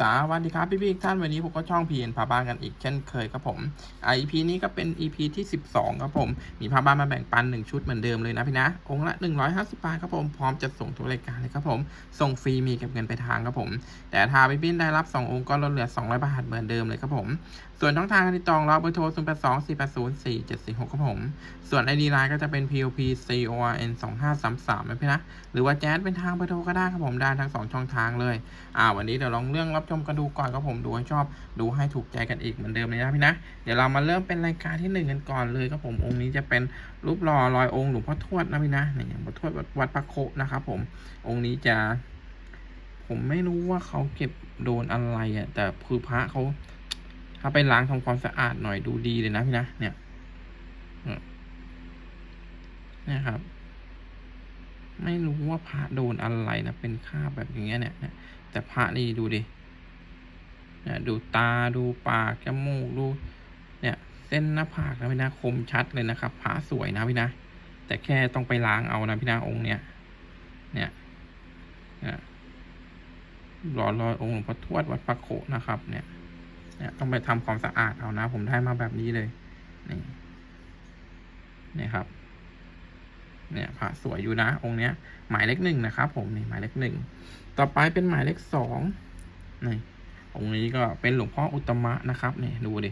สวัสดีครับพี่พี่ท่านวันนี้ผมก็ช่องพีเอ็นพาบ้านกันอีกเช่นเคยครับผมไอพี EP นี้ก็เป็น EP ที่ 12ครับผมมีพาบ้านมาแบ่งปัน 1 ชุดเหมือนเดิมเลยนะพี่นะ องค์ละ 150 บาทครับผมพร้อมจะส่งทุกรายการเลยครับผม ส่งฟรีมีเก็บเงินไปทางครับผม แต่ถ้าพี่พี่ได้รับ 2 องค์ก็ลดเหลือ 200 บาทเหมือนเดิมเลยครับผม ส่วนช่องทางการติดต่อเราเบอร์โทร 0 8 2 4 8 0 4 7 4 6ครับผม ส่วน ID Line ก็จะเป็น POP CORN 2533นะพี่นะ หรือว่าแจ๊สเป็นทางเบอร์โทรก็ได้ครับผม ได้ทั้งสองช่องทางเลย อ่า วันนี้เดี๋ยวลองเรื่องรับชมกันดูก่อนครับผม ดูให้ชอบ ดูให้ถูกใจกันอีกเหมือนเดิมเลยนะพี่นะ เดี๋ยวเรามาเริ่มเป็นรายการที่หนึ่งกันก่อนเลยครับผม องค์นี้จะเป็นรูปหล่อลอยองค์หลวงพ่อทวดนะพี่นะนี่หลวงพ่อทวดวัดวัดพระโคนะครับผม องค์นี้จะ ผมไม่รู้ว่าเขาเก็บโดนอะไรอะ แต่คือพระเขา ถ้าไปล้างทำความสะอาดหน่อยดูดีเลยนะพี่นะเนี่ยนี่ครับ ไม่รู้ว่าพระโดนอะไรนะเป็นคราบแบบอย่างเงี้ยเนี่ยแต่พระนี่ดูดิเนี่ยดูตาดูปากจมูกดูเนี่ยเส้นหน้าผากนะพี่นะคมชัดเลยนะครับพระสวยนะพี่นะแต่แค่ต้องไปล้างเอานะพี่นะองค์เนี่ยเนี่ยเนี่ยรอรอยองค์หลวงพ่อทวดวัดพระโขนะครับเนี่ย เนี่ยต้องไปทำความสะอาดเอานะ ผมได้มาแบบนี้เลย นี่นี่ครับ เนี่ยพระสวยอยู่นะ องค์เนี้ย หมายเลขหนึ่งนะครับ ผมนี่หมายเลขหนึ่งต่อไปเป็นหมายเลขสองนี่องค์นี้ก็เป็นหลวงพ่ออุตมะนะครับเนี่ยดูดิ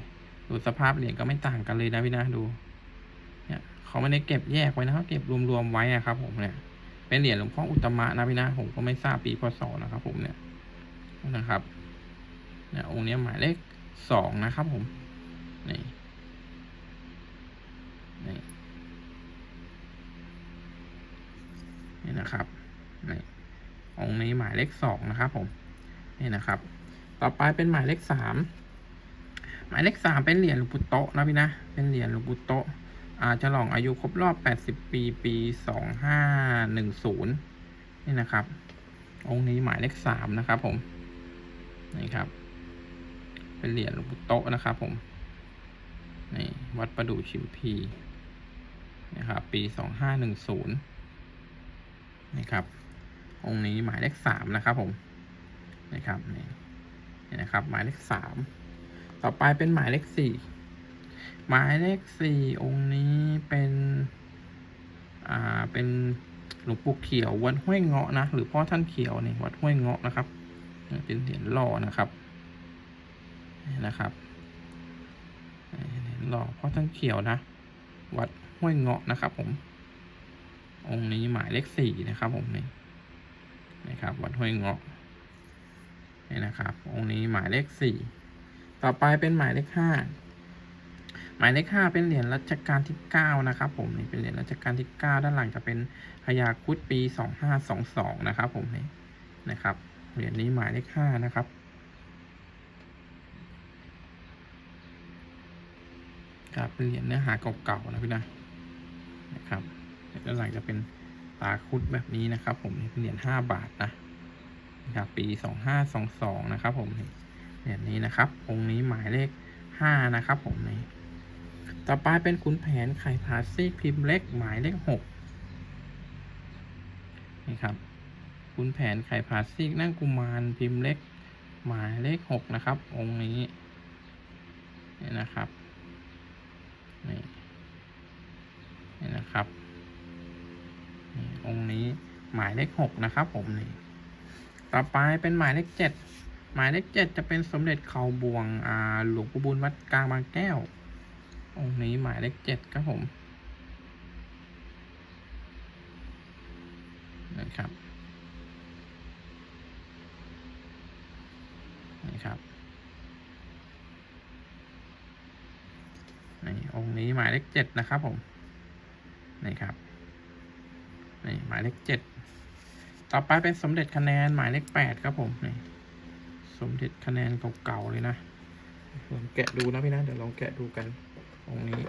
ดูสภาพเหรียญก็ไม่ต่างกันเลยนะพี่นะดู เนี่ยเขาไม่ได้เก็บแยกไว้นะเขาเก็บรวมๆไว้อะครับ ผมเนี่ย เป็นเหรียญหลวงพ่ออุตมะนะพี่นะผมก็ไม่ทราบปีพศนะครับ ผมเนี่ยนะครับ นี่ยองค์นี้หมายเลขสองนะครับผม นี่ นี่ นี่นะครับ นี่ องค์นี้หมายเลขสองนะครับผม นี่นะครับ ต่อไปเป็นหมายเลขสามหมายเลขสามเป็นเหรียญหลวงปู่โตะนะพี่นะ เป็นเหรียญหลวงปู่โตะอาฉลองอายุครบรอบแปดสิบปี ปีสองห้าหนึ่งศูนย์นี่นะครับ องค์นี้หมายเลขสามนะครับผม นี่ครับ เป็นเหรียญหลวงปู่โตะนะครับผมนี่วัดประดู่ชิมพีนะครับปีสองห้าหนึ่งศูนย์นี่ครับ องค์นี้หมายเลขสามนะครับผมนะครับนี่นี่นะครับหมายเลขสามต่อไปเป็นหมายเลขสี่หมายเลขสี่องค์นี้เป็นอ่าเป็นหลวงปู่เขียววัดห้วยเงาะนะหรือพ่อท่านเขียวนี่วัดห้วยเงาะนะครับเป็นเหรียญหล่อนะครับ นะครับหล่อพ่อท่านเขียวนะ วัดห้วยเงาะนะครับผม องค์นี้หมายเลขสี่นะครับผมนี่นะครับ วัดห้วยเงาะนี่นะครับ องค์นี้หมายเลขสี่ต่อไปเป็นหมายเลขห้าหมายเลขห้าเป็นเหรียญรัชกาลที่เก้านะครับ ผมนี่เป็นเหรียญรัชกาลที่เก้าด้านหลังจะเป็นพญาคุดปีสองห้าสองสองนะครับ ผมนี่นะครับเหรียญนี้หมายเลขห้านะครับ ครับเป็นเหรียญเนื้อหาเก่าๆนะพี่นะนะครับด้านหลังจะเป็นตาคุดแบบนี้นะครับ ผมเป็นเหรียญห้าบาทนะนะครับปีสองห้าสองสองนะครับผมนี่เหรียญนี้นะครับ องค์นี้หมายเลขห้านะครับ ผมนี่ต่อไปเป็นขุนแผนไข่ผาซีพิมพ์เล็กหมายเลขหกนี่ครับขุนแผนไข่ผาซีนั่งกุมารพิมพ์เล็ก หมายเลขหกนะครับ องค์นี้นี่นะครับ นี่นี่นะครับองค์นี้หมายเลขหกนะครับ ผมนี่ต่อไปเป็นหมายเลขเจ็ดหมายเลขเจ็ดจะเป็นสมเด็จเขาบวงอ่าหลวงปู่บุญวัดกลางบางแก้ว องค์นี้หมายเลขเจ็ดครับผมนะครับนี่ครับ นี่องค์นี้หมายเลขเจ็ดนะครับผมนี่ครับนี่หมายเลขเจ็ดต่อไปเป็นสมเด็จคะแนนหมายเลขแปดครับผมนี่สมเด็จคะแนนเก่าๆเลยนะลองแกะดูนะพี่นะเดี๋ยวลองแกะดูกันองค์นี้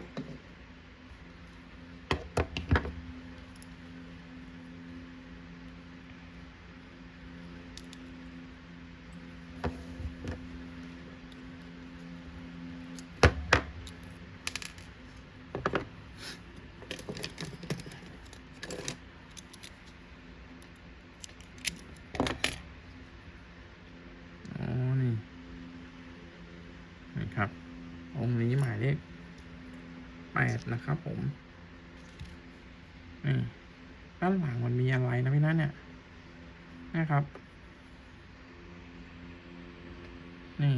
ครับ องค์นี้หมายเลขแปดนะครับผมนี่ด้านหลังมันมีอะไรนะพี่นัทเนี่ย นะครับ นี่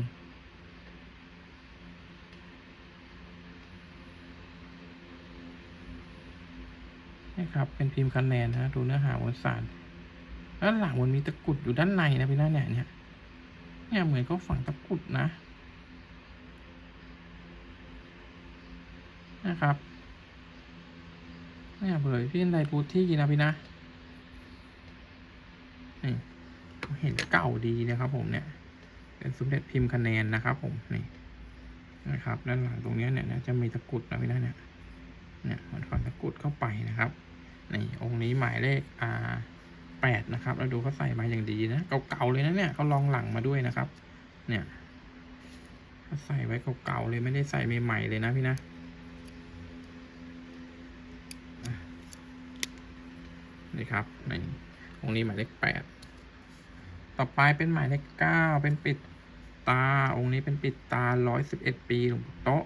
นี่ครับ เป็นพิมพ์คะแนนนะดูเนื้อหาบนสารด้านหลังมันมีตะกุดอยู่ด้านในนะพี่นัทเนี่ยเนี่ย เนี่ยเหมือนเขาฝังตะกุดนะ นะครับเนี่ยเผยพี่ในพูที่นะพี่นะนี่เห็นเก่าดีนะครับ ผมเนี่ย เป็นสมเด็จพิมพ์คะแนนนะครับผมนี่นะครับด้านหลังตรงนี้เนี่ยนะจะมีตะกุดนะพี่นะเนี่ยเนี่ยมันฝังตะกุดเข้าไปนะครับนี่องค์นี้หมายเลขอ่าแปดนะครับแล้วดูเขาใส่มาอย่างดีนะเก่าๆเลยนะเนี่ยเขาลองหลังมาด้วยนะครับ เนี่ยเขาใส่ไว้เก่าๆเลยไม่ได้ใส่ใหม่ๆเลยนะพี่นะ นี่ครับนี่องค์นี้หมายเลขแปดต่อไปเป็นหมายเลขเก้าเป็นปิดตา องค์นี้เป็นปิดตาร้อยสิบเอ็ดปีหลวงปู่โต๊ะ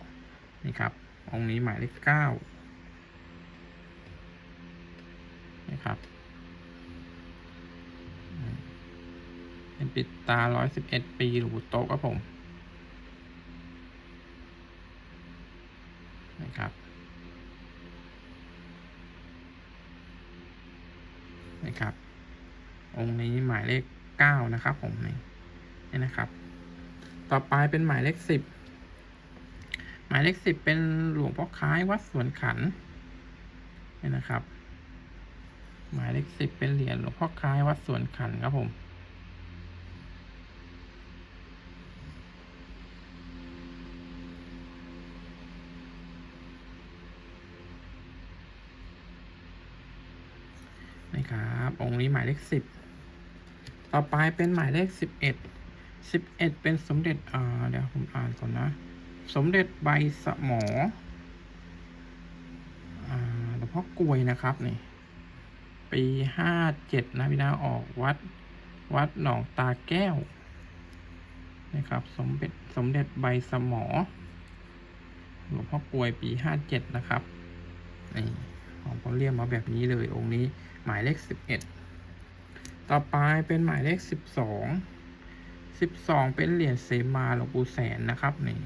นี่ครับ องค์นี้หมายเลขเก้านี่ครับ เป็นปิดตาร้อยสิบเอ็ดปีหลวงปู่โต๊ะครับผมนี่ครับ นะครับ องค์นี้หมายเลขเก้านะครับผมนี่นี่นะครับ ต่อไปเป็นหมายเลขสิบหมายเลขสิบเป็นหลวงพ่อคล้ายวัดสวนขันนี่นะครับ หมายเลขสิบเป็นเหรียญหลวงพ่อคล้ายวัดสวนขันครับผม นะครับ องค์นี้หมายเลขสิบต่อไปเป็นหมายเลขสิบเอ็ดสิบเอ็ดเป็นสมเด็จอ่าเดี๋ยวผมอ่านก่อนนะ สมเด็จใบสมออ่าหลวงพ่อกลวยนะครับนี่ ปีห้าเจ็ดนะพี่นาออกวัดวัดหนองตาแก้วนะครับสมเด็จสมเด็จใบสมอหลวงพ่อกลวยปีห้าเจ็ดนะครับนี่ ของเขาเรียกมาแบบนี้เลยองค์นี้หมายเลขสิบเอ็ดต่อไปเป็นหมายเลขสิบสองสิบสองเป็นเหรียญเสมาหลวงปู่แสนนะครับนี่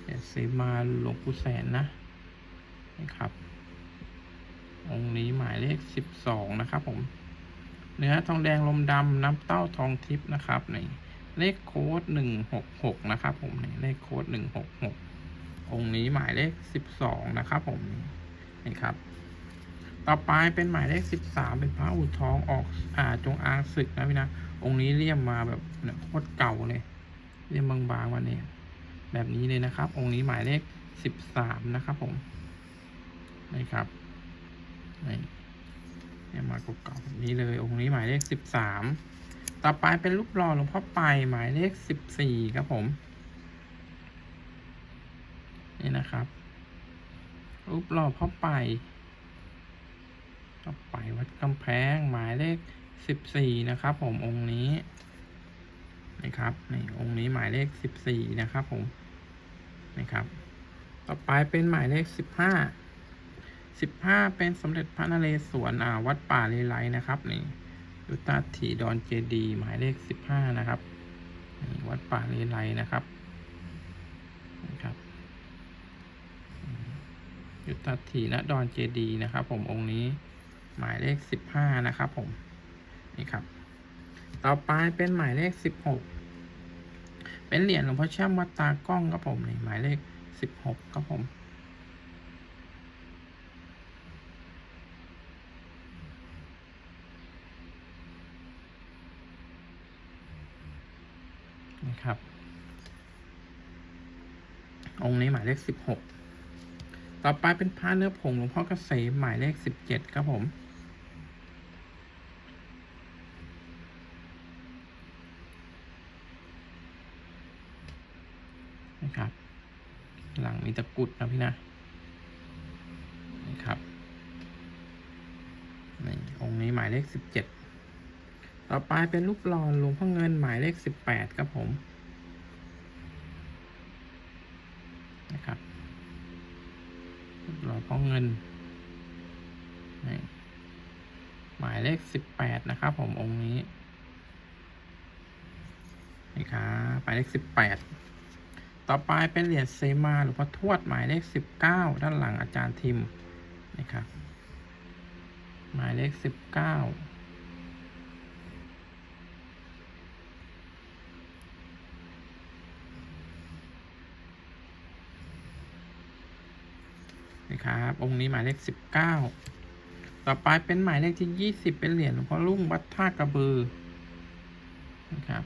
เหรียญเสมาหลวงปู่แสนนะนี่ครับองค์นี้หมายเลขสิบสองนะครับผม เนื้อทองแดงลมดำน้ำเต้าทองทิพย์นะครับนี่เลขโค้ดหนึ่งหกหกนะครับผมนี่เลขโค้ดหนึ่งหกหกองค์นี้หมายเลขสิบสองนะครับผมนี่ครับ ต่อไปเป็นหมายเลขสิบสามเป็นพระอุทองออกอ่าจงอางศึกนะพี่นะองค์นี้เลี่ยมมาแบบโคตรเก่าเลยเลี่ยมบางๆมาเนี่ยแบบนี้เลยนะครับ องค์นี้หมายเลขสิบสามนะครับผมนี่ครับนี่เนี่ยมาเก่าๆแบบนี้เลยองค์นี้หมายเลขสิบสามต่อไปเป็นรูปหล่อหลวงพ่อไปหมายเลขสิบสี่ครับผม นี่นะครับรูปหล่อพ่อไป ต่อไปวัดกำแพงหมายเลขสิบสี่นะครับ ผมองค์นี้นะครับนี่องค์นี้หมายเลขสิบสี่นะครับ ผมนะครับ ต่อไปเป็นหมายเลขสิบห้าสิบห้าเป็นสมเด็จพระนเรศวรอ่าวัดป่าเลไลนะครับนี่ยุตตาถีดอนเจดีหมายเลขสิบห้านะครับนี่วัดป่าเลไลนะครับนะครับยุตตาถีณดอนเจดีนะครับ ผมองค์นี้ หมายเลขสิบห้านะครับผมนี่ครับ ต่อไปเป็นหมายเลขสิบหกเป็นเหรียญหลวงพ่อแช่มวัดตากล้องครับผมนี่หมายเลขสิบหกครับผมนี่ครับ องค์นี้หมายเลขสิบหกต่อไปเป็นพระเนื้อผงหลวงพ่อเกษมหมายเลขสิบเจ็ดครับผม ครับ หลังมีตะกุดนะพี่นะนะครับนองค์นี้หมายเลขสิบเจ็ดต่อไปเป็นรูปหล่อหลวงพ่อเงินหมายเลขสิบแปดครับผมนะครับหล่อพ่อเงินหมายเลขสิบแปดนะครับ ผมองค์นี้นี่ครับหมายเลขสิบแปด ต่อไปเป็นเหรียญเซมาหลวงพ่อทวดหมายเลขสิบเก้าด้านหลังอาจารย์ทิมนะครับหมายเลขสิบเก้านะครับองค์นี้หมายเลขสิบเก้าต่อไปเป็นหมายเลขที่ยี่สิบเป็นเหรียญหลวงพ่อลุ่งวัดท่ากระบือนะครับ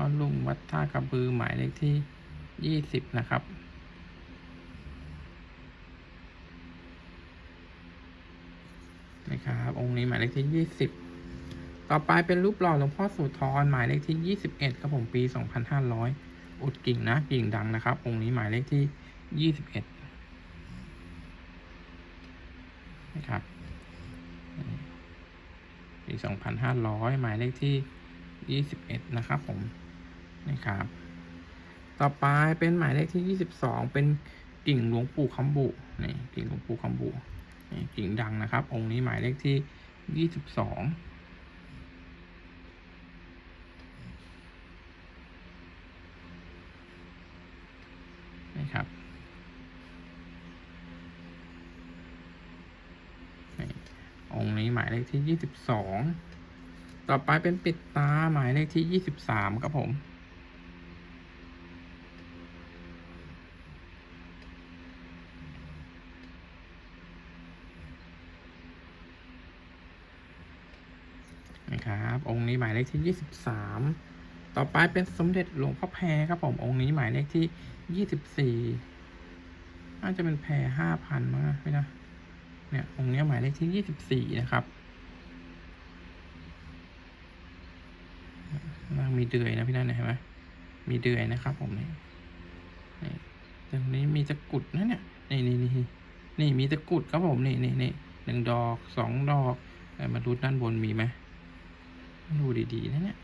พ่อลุงวัดท่ากระบือหมายเลขที่ยี่สิบนะครับ นะครับ องค์นี้หมายเลขที่ยี่สิบต่อไปเป็นรูปหล่อหลวงพ่อโสุธรหมายเลขที่ยี่สิบเอ็ดครับผมปีสองพันห้าร้อยอุดกิ่งนะกิ่งดังนะครับ องค์นี้หมายเลขที่ยี่สิบเอ็ดนะครับปีสองพันห้าร้อยหมายเลขที่ยี่สิบเอ็ดนะครับผม นะครับ ต่อไปเป็นหมายเลขที่ยี่สิบสองเป็นกิ่งหลวงปู่คำบุนี่กิ่งหลวงปู่คำบุนี่กิ่งดังนะครับ องค์นี้หมายเลขที่ยี่สิบสองนะครับนี่องค์นี้หมายเลขที่ยี่สิบสอง ต่อไปเป็นปิดตาหมายเลขที่ยี่สิบสามครับผม นะครับ องค์นี้หมายเลขที่ยี่สิบสามต่อไปเป็นสมเด็จหลวงพ่อแพรครับผมองค์นี้หมายเลขที่ยี่สิบสี่น่าจะเป็นแพรห้าพันมั้งนะไม่นะเนี่ยองค์นี้หมายเลขที่ยี่สิบสี่นะครับมีเดือยนะพี่นั่นเห็นไหมมีเดือยนะครับ ผมนี่ตรงนี้มีตะกุดนะเนี่ยนี่นี่นี่นี่มีตะกุดครับผมนี่นี่นี่หนึ่งดอกสองดอกมาดูด้านบนมีไหม ดูดีๆนะเนี่ย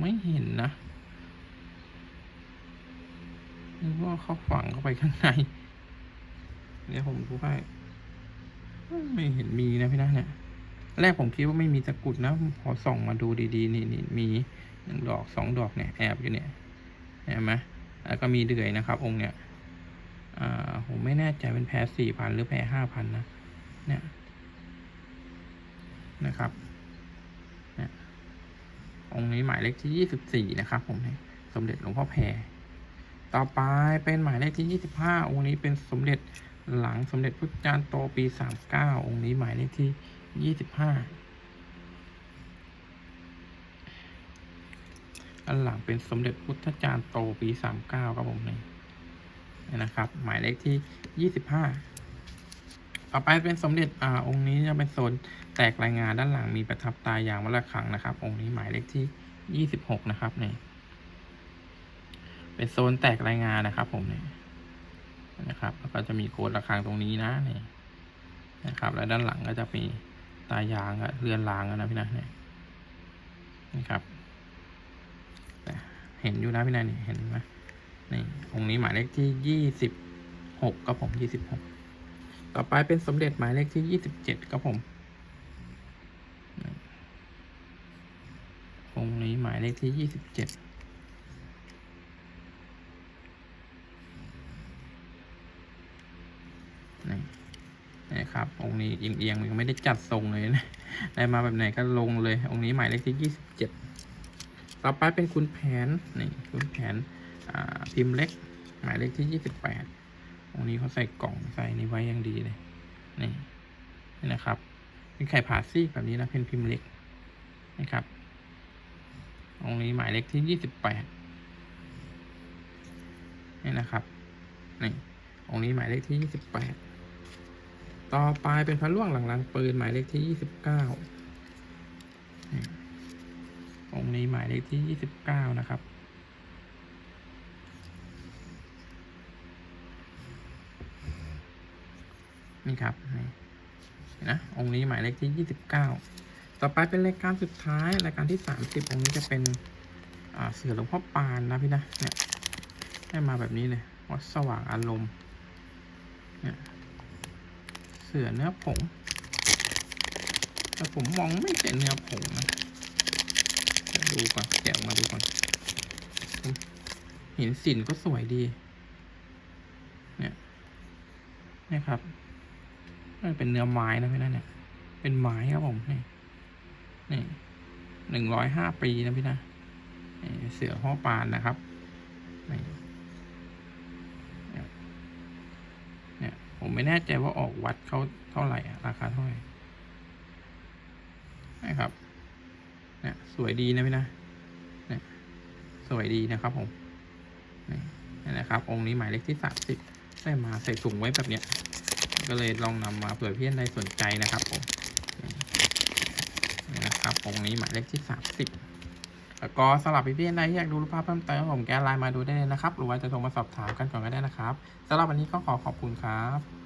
ไม่เห็นนะหรือว่าเขาฝังเข้าไปข้างใน เดี๋ยวผมดูให้ไม่เห็นมีนะพี่นะเนี่ย แรกผมคิดว่าไม่มีตะกุดนะพอส่องมาดูดีๆ นี่นี่มีหนึ่งดอกสองดอกเนี่ยแอบอยู่เนี่ยเห็นไหมแล้วก็มีเดือยนะครับ องค์เนี่ยอ่าผมไม่แน่ใจเป็นแพรสี่พันหรือแพรห้าพันนะ เนี่ยนะครับ องค์นี้หมายเลขที่ยี่สิบสี่นะครับผมสมเด็จหลวงพ่อแพรต่อไปเป็นหมายเลขที่ยี่สิบห้าองค์นี้เป็นสมเด็จหลังสมเด็จพุทธจารย์โตปีสามเก้าองค์นี้หมายเลขที่ยี่สิบห้าอันหลังเป็นสมเด็จพุทธจารย์โตปีสามเก้าครับผมนี่นะครับ หมายเลขที่ยี่สิบห้า ต่อไปเป็นสมเด็จอ่าองค์นี้จะเป็นโซนแตกรายงานด้านหลังมีประทับตายอย่างวัละครั้งนะครับ องค์นี้หมายเลขที่ยี่สิบหกนะครับนี่เป็นโซนแตกรายงานนะครับ ผมนี่นะครับแล้วก็จะมีโค้ดระฆังตรงนี้นะนี่นะครับ แล้วด้านหลังก็จะมีตายางอะเรือนรางนะพี่นะนี่นะครับเห็นอยู่นะพี่นายนี่เห็นไหมนี่องค์นี้หมายเลขที่ยี่สิบหกครับผมยี่สิบหก ต่อไปเป็นสมเด็จหมายเลขที่ยี่สิบเจ็ดครับผมองค์นี้หมายเลขที่ยี่สิบเจ็ดนี่นะครับ องค์นี้เอียงๆมันไม่ได้จัดทรงเลยนะ ได้มาแบบไหนก็ลงเลย องค์นี้หมายเลขที่ยี่สิบเจ็ดต่อไปเป็นคุณแผน นี่คุณแผนพิมพ์เล็ก หมายเลขที่ยี่สิบแปด องนี้เขาใส่กล่องใส่นี่ไว้อย่างดีเลย นี่นี่นะครับ เป็นไข่ผ่าซีกแบบนี้นะเป็นพิมพ์เล็กนะครับองนี้หมายเลขที่ยี่สิบแปดนี่นะครับนี่องนี้หมายเลขที่ยี่สิบแปดต่อไปเป็นพระล่วงหลังลังปืนหมายเลขที่ยี่สิบเก้าองนี้หมายเลขที่ยี่สิบเก้านะครับ นี่ครับนี่นะองค์นี้หมายเลขที่ยี่สิบเก้าต่อไปเป็นรายการสุดท้ายรายการที่สามสิบองค์นี้จะเป็นเสือหลวงพ่อปานนะพี่นะเนี่ยได้มาแบบนี้เลยวัดสว่างอารมณ์เนี่ยเสือเนื้อผงแต่ผมมองไม่เป็นเนื้อผงนะเดี๋ยวดูก่อนแกะมาดูก่อนหินสินก็สวยดี เนี่ยนี่ครับ เป็นเนื้อไม้นะพี่นะเนี่ย เป็นไม้ครับผมนี่นี่หนึ่งร้อยห้าปีนะพี่นะเสือพ่อปานนะครับนี่เนี่ย ผมไม่แน่ใจว่าออกวัดเขาเท่าไหร่ราคาเท่าไหร่นะครับเนี่ยสวยดีนะพี่นะเนี่ยสวยดีนะครับผมนี่นี่นะครับ องค์นี้หมายเลขที่สามสิบได้มาใส่ถุงไว้แบบเนี้ย ก็เลยลองนำมาเผื่อเพื่อนได้สนใจนะครับผมนี่นะครับองค์นี้หมายเลขที่สามสิบแล้วก็สำหรับพี่เพื่อนใดที่อยากดูรูปภาพเพิ่มเติมผมแกไลน์มาดูได้เลยนะครับ หรือว่าจะโทรมาสอบถามกันก่อนก็ได้นะครับสำหรับวันนี้ก็ขอขอบคุณครับ